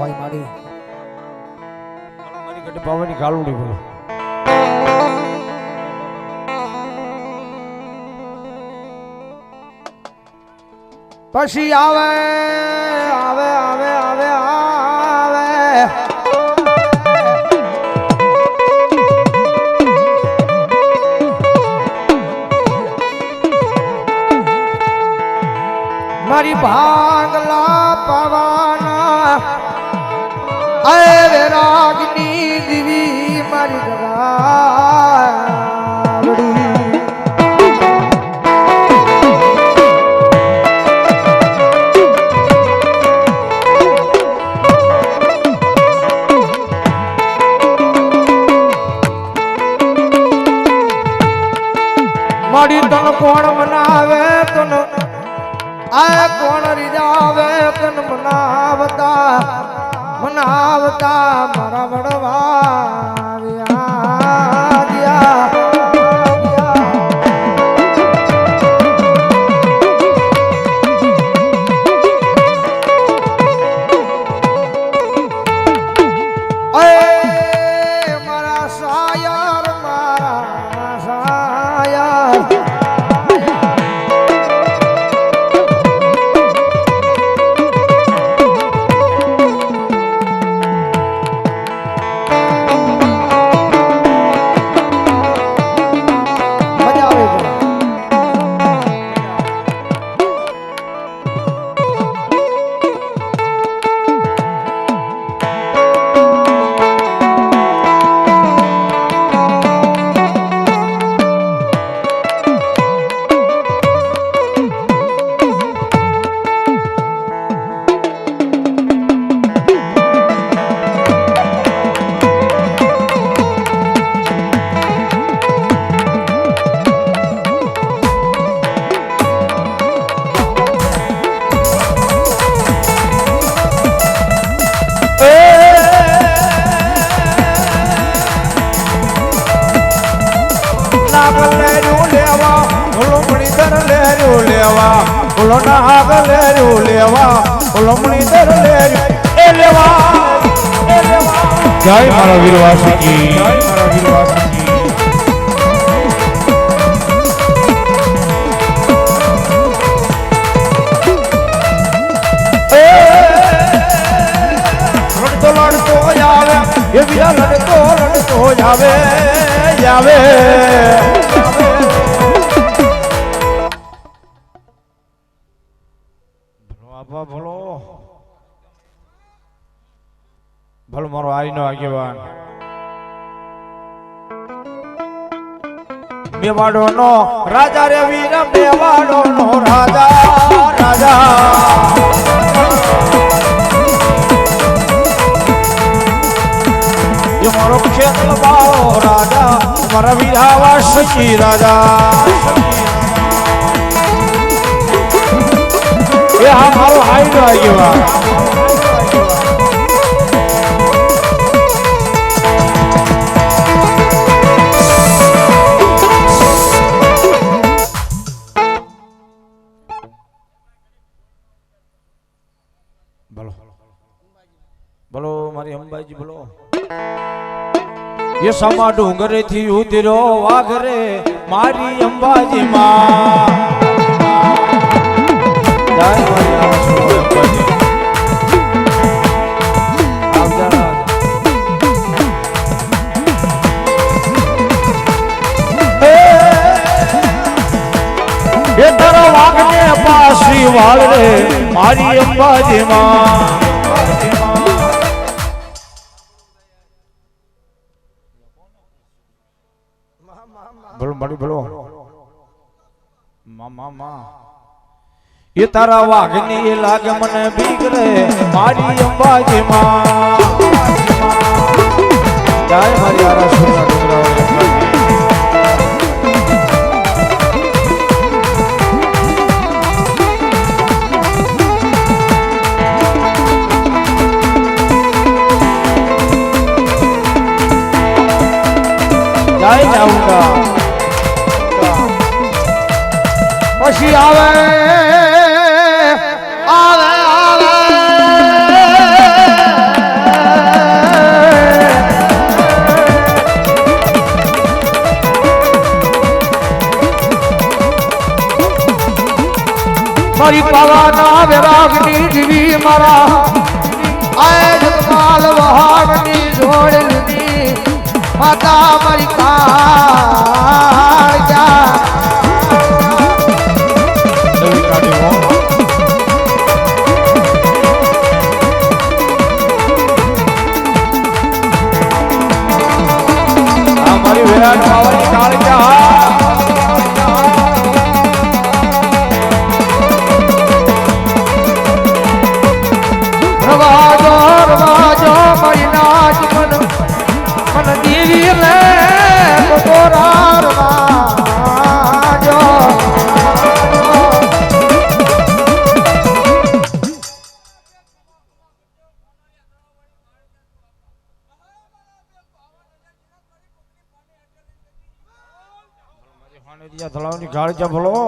હોય મારી. પાવાની ગાલુડી બોલો. પછી આવે આવે આવે આવે આવે. મારી ભાંગલા પવાના અરે રાગની દીવી મારી ગરાવડી મારી તન કોણ મનાવે, તન આ કોણ રીજાવે, તન મનાવતા? મનાવતા મારા વડવા વ્યા લેર્યું લેવા ઓલો નાગલ લેર્યું લેવા ઓલો મણીધર લેર્યું એ લેવા એ લેવા જય મારા વીરવાસીજી જય મારા વીરવાસીજી લડતો લડતો આવે એ બીજા લડતો આવે ભલો ભલો મારો આઈનો આગેવાન. મેવાડો નો રાજા રે, વીર મેવાડો નો રાજા. રાજા મારો બાળો રાજા, મારા વીરાવા શકી રાજા. એ હા, મારો હાઈ નો આગેવાન અંબાજી ભલો એ સમા ડુંગરે થી ઉતરો વાઘરે મારી અંબાજી માં પાસી વાળ રે મારી અંબાજી માં ભલો મારી ભલો મા મા મા. એ તારા વાઘની એ લાગે મને બીક રે મારી અંબાજી માં જય મારી આરાસુરના ડુંગરાઓ અંબાજી જય ચાઉંડા પછી આવે આવે મારી પાવાના વિરાગની જીવી મારા. આય જગમાલ વહાણની લીધી માતા મારી કાયા વિરાટ પાવાની કાળજા. તળાવની ગાળ ભલો